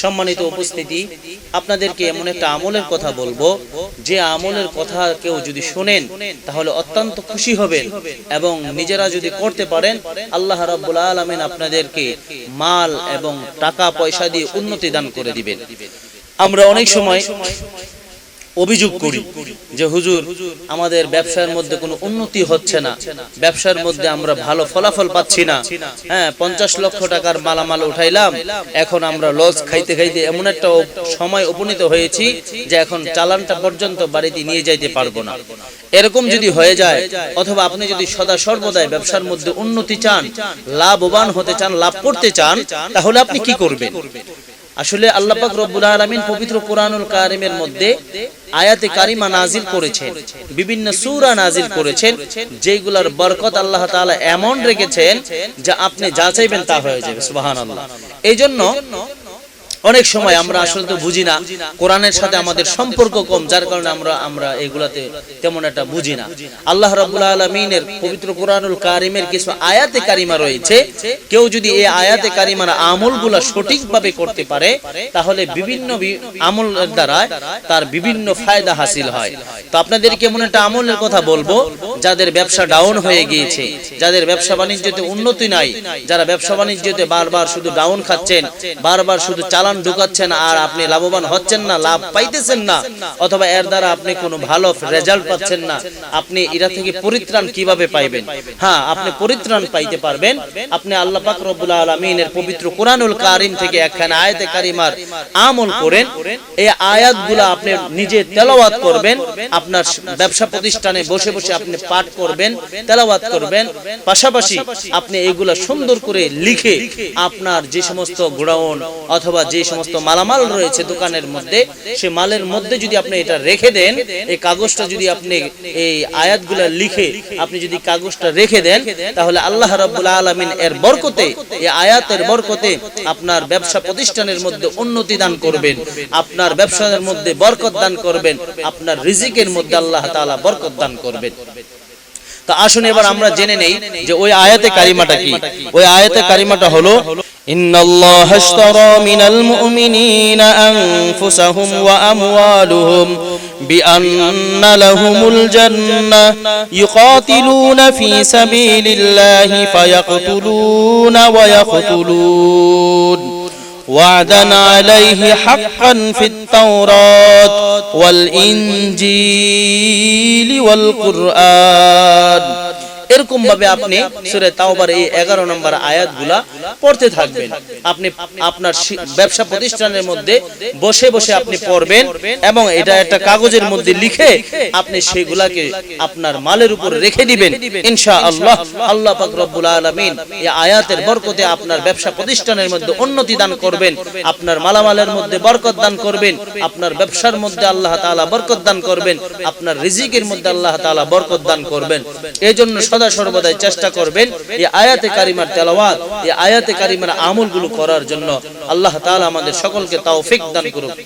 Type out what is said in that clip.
সম্মানিত উপস্থিতি আপনাদেরকে এমন একটা আমলের কথা বলব যে আমলের কথা কেউ যদি শোনেন তাহলে অত্যন্ত খুশি হবেন এবং নিজেরা যদি করতে পারেন আল্লাহ রাব্বুল আলামিন আপনাদেরকে মাল এবং টাকা পয়সা দিয়ে উন্নতি দান করে দিবেন। আমরা অনেক সময় অভিযোগ করি যে হুজুর, আমাদের ব্যবসার মধ্যে কোনো উন্নতি হচ্ছে না। ব্যবসার মধ্যে আমরা ভালো ফলাফল পাচ্ছি না। হ্যাঁ পঞ্চাশ লক্ষ টাকার মালামাল উঠাইলাম। এখন আমরা লস খাইতে খাইতে এমন একটা সময় উপনীত হয়েছি যে এখন চালানটা পর্যন্ত বাড়িতে নিয়ে যাইতে পারব না। এরকম যদি হয়ে যায়, অথবা আপনি যদি সদা সর্বদাই ব্যবসার মধ্যে উন্নতি চান, লাভবান হতে চান, লাভ করতে চান, তাহলে আপনি কি করবেন? আসলে আল্লাহ পাক রব্বুল আলামিন পবিত্র কোরআনুল কারিমের মধ্যে আয়াতে কারিমা নাজিল করেছেন, বিভিন্ন সুরা নাজিল করেছেন, যেগুলার বরকত আল্লাহ তাআলা এমন রেখেছেন যা আপনি যা চাইবেন তা হয়ে যাবে, সুবহানাল্লাহ। এই জন্য অনেক সময় আমরা আসলে তো বুঝি না কোরআনের সাথে আমাদের সম্পর্ক কম যার কারণে আমরা আমরা এগুলাতে তেমন একটা বুঝি না আল্লাহ রাব্বুল আলামিনের পবিত্র কোরআনুল কারিমের কিছু আয়াতে কারিমা রয়েছে। কেউ যদি এই আয়াতে কারিমার আমলগুলা সঠিকভাবে করতে পারে তাহলে বিভিন্ন আমলের দ্বারা তার বিভিন্ন ফায়দা হাসিল হয়। তো আপনাদেরকে এমন একটা আমলের কথা বলব যাদের ব্যবসা ডাউন হয়ে গিয়েছে যাদের ব্যবসা বাণিজ্যতে উন্নতি নাই যারা ব্যবসা বাণিজ্যতে বারবার শুধু ডাউন খাচ্ছেন বারবার শুধু চালান ঢুকাচ্ছেন আর আপনি লাভবান হচ্ছেন না, লাভ পাইতেছেন না, অথবা এর দ্বারা আপনি কোনো ভালো রেজাল্ট পাচ্ছেন না, আপনি এরা থেকে পরিত্রাণ কীভাবে পাইবেন? হ্যাঁ আপনি পরিত্রাণ পাইতে পারবেন। আপনি আল্লাহ পাক রব্বুল আলামিনের পবিত্র কোরআনুল কারিম থেকে একখানা আয়াতে কারিমার আমল করেন। এই আয়াতগুলো আপনি নিজে তেলাওয়াত করবেন, আপনার ব্যবসা প্রতিষ্ঠানে বসে বসে আপনি পাঠ করবেন, তেলাওয়াত করবেন। পাশাপাশি আপনি এগুলা সুন্দর করে লিখে আপনার যে সমস্ত গোডাউন অথবা যে সমস্ত মালামাল রয়েছে দোকানের মধ্যে, সে মালের মধ্যে যদি আপনি এটা রেখে দেন, এই কাগজটা যদি আপনি এই আয়াতগুলা লিখে আপনি যদি কাগজটা রেখে দেন, তাহলে আল্লাহ রাব্বুল আলামিন এর বরকতে, এই আয়াতের বরকতে আপনার ব্যবসা প্রতিষ্ঠানের মধ্যে উন্নতি দান করবেন, আপনার ব্যবসার মধ্যে বরকত দান করবেন, আপনার রিজিকের মধ্যে আল্লাহ তাআলা বরকত দান করবেন। তো আসুন এবার আমরা জেনে নেই যে ওই আয়াতে কারিমাটা কি? ওই আয়াতে কারিমাটা হলো إن الله اشترى من المؤمنين أنفسهم وأموالهم بأن لهم الجنة يقاتلون في سبيل الله فيقتلون ويقتلون وعدا عليه حقا في التوراة والإنجيل والقرآن এরকম ভাবে আপনি সূরা তাওবার এই 11 নম্বর আয়াতগুলা পড়তে থাকবেন। আপনি আপনার ব্যবসা প্রতিষ্ঠানের মধ্যে বসে বসে আপনি পড়বেন এবং এটা একটা কাগজের মধ্যে লিখে আপনি সেগুলাকে আপনার মালের উপর রেখে দিবেন। ইনশাআল্লাহ আল্লাহ পাক রব্বুল আলামিন এই আয়াতের বরকতে আপনার ব্যবসা প্রতিষ্ঠানের মধ্যে উন্নতি দান করবেন, আপনার মালামালের মধ্যে বরকত দান করবেন, আপনার ব্যবসার মধ্যে আল্লাহ তাআলা বরকত দান করবেন, আপনার রিজিকের মধ্যে আল্লাহ তাআলা বরকত দান করবেন। এই জন্য সদা সর্বদাই চেষ্টা করবেন এই আয়াতে কারিমার তেলাওয়াত, এই আয়াতে কারিমার আমলগুলো করার জন্য আল্লাহ তাআলা আমাদের সকলকে তৌফিক দান করুক।